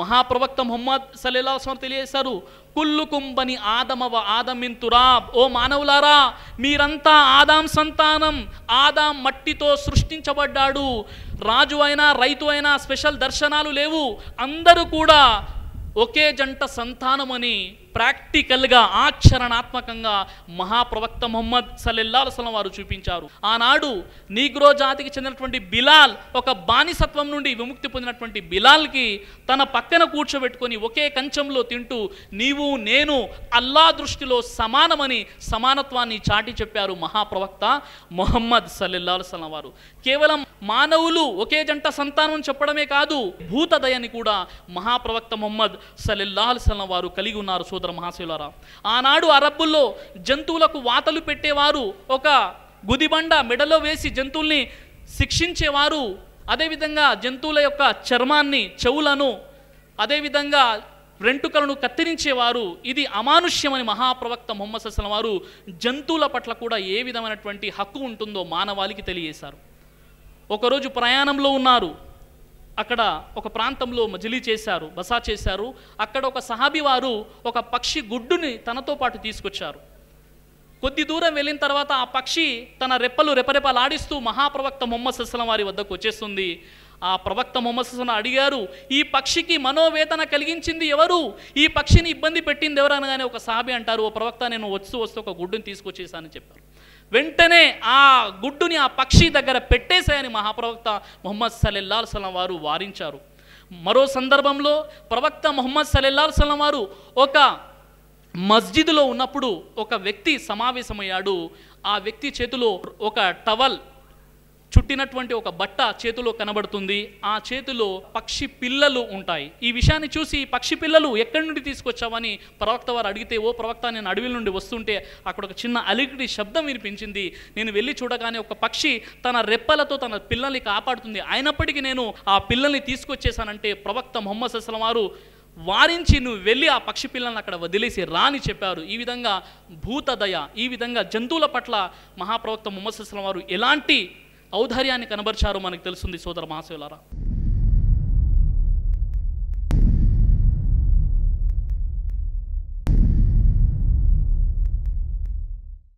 మహాప్రవక్త మొహమ్మద్ సలీలాస్వామి తెలియజేశారు కుల్లుకుం బని ఆదమవ ఆదమిన్ తురాబ్. ఓ మానవులారా మీరంతా ఆదాం సంతానం ఆదాం మట్టితో సృష్టించబడ్డాడు. రాజు అయినా రైతు అయినా స్పెషల్ దర్శనాలు లేవు. అందరూ కూడా ఒకే జంట సంతానమని ప్రాక్టికల్గా ఆచరణాత్మకంగా మహాప్రవక్త మొహమ్మద్ సల్లెల్లా అసలం వారు చూపించారు. ఆనాడు నీగ్రో జాతికి చెందినటువంటి బిలాల్ ఒక బానిసత్వం నుండి విముక్తి పొందినటువంటి బిలాల్కి తన పక్కన కూర్చోబెట్టుకొని ఒకే కంచంలో తింటూ నీవు నేను అల్లా దృష్టిలో సమానమని సమానత్వాన్ని చాటి చెప్పారు మహాప్రవక్త మొహమ్మద్ సల్లెల్లాహుసలం వారు. కేవలం మానవులు ఒకే జంట సంతానం చెప్పడమే కాదు భూతదయని కూడా మహాప్రవక్త మొహమ్మద్ సల్లెల్లాహుసలం వారు కలిగి ఉన్నారు. సో మహాశివులారా ఆనాడు అరబ్బుల్లో జంతువులకు వాతలు పెట్టేవారు ఒక గుదిబండ మెడలో వేసి జంతువుల్ని శిక్షించేవారు. అదేవిధంగా జంతువుల యొక్క చర్మాన్ని చెవులను అదేవిధంగా వెంట్రుకలను కత్తిరించేవారు. ఇది అమానుష్యమని మహాప్రవక్త మొహమ్మద్ అసలం వారు జంతువుల పట్ల కూడా ఏ విధమైనటువంటి హక్కు ఉంటుందో మానవాళికి తెలియజేశారు. ఒకరోజు ప్రయాణంలో ఉన్నారు. అక్కడ ఒక ప్రాంతంలో మజిలీ చేశారు బసా చేశారు. అక్కడ ఒక సహాబి వారు ఒక పక్షి గుడ్డుని తనతో పాటు తీసుకొచ్చారు. కొద్ది దూరం వెళ్ళిన తర్వాత ఆ పక్షి తన రెప్పలు రెపరెపలాడిస్తూ మహాప్రవక్త మొహమ్మద్ సస్లం వారి వద్దకు వచ్చేస్తుంది. ఆ ప్రవక్త మొహమ్మద్ సస్లం అడిగారు ఈ పక్షికి మనోవేదన కలిగించింది ఎవరు? ఈ పక్షిని ఇబ్బంది పెట్టింది ఎవరు? అనగానే ఒక సాబి అంటారు ఓ ప్రవక్త నేను వస్తూ వస్తూ ఒక గుడ్డుని తీసుకొచ్చేసానని చెప్పారు. వెంటనే ఆ గుడ్డుని ఆ పక్షి దగ్గర పెట్టేశాయని మహాప్రవక్త మొహమ్మద్ సలెల్లాల్ సలం వారు వారించారు. మరో సందర్భంలో ప్రవక్త మొహమ్మద్ సలెల్లాల్ సలం వారు ఒక మస్జిద్లో ఉన్నప్పుడు ఒక వ్యక్తి సమావేశమయ్యాడు. ఆ వ్యక్తి చేతిలో ఒక టవల్ చుట్టినటువంటి ఒక బట్ట చేతిలో కనబడుతుంది. ఆ చేతిలో పక్షి పిల్లలు ఉంటాయి. ఈ విషయాన్ని చూసి పక్షి పిల్లలు ఎక్కడి నుండి తీసుకొచ్చావని ప్రవక్త వారు అడిగితే ఓ ప్రవక్త నేను అడవి నుండి వస్తుంటే అక్కడ ఒక చిన్న అలికిడి శబ్దం వినిపించింది. నేను వెళ్ళి చూడగానే ఒక పక్షి తన రెప్పలతో తన పిల్లల్ని కాపాడుతుంది. అయినప్పటికీ నేను ఆ పిల్లల్ని తీసుకొచ్చేసానంటే ప్రవక్త మొహమ్మద్ అస్లం వారు వారించి నువ్వు వెళ్ళి ఆ పక్షి పిల్లల్ని అక్కడ వదిలేసి రాని చెప్పారు. ఈ విధంగా భూతదయ ఈ విధంగా జంతువుల పట్ల మహాప్రవక్త ముహమ్మద్ వారు ఎలాంటి ఔదార్యాన్ని కనబరిచారో మనకు తెలుస్తుంది సోదర మహాశివులారా.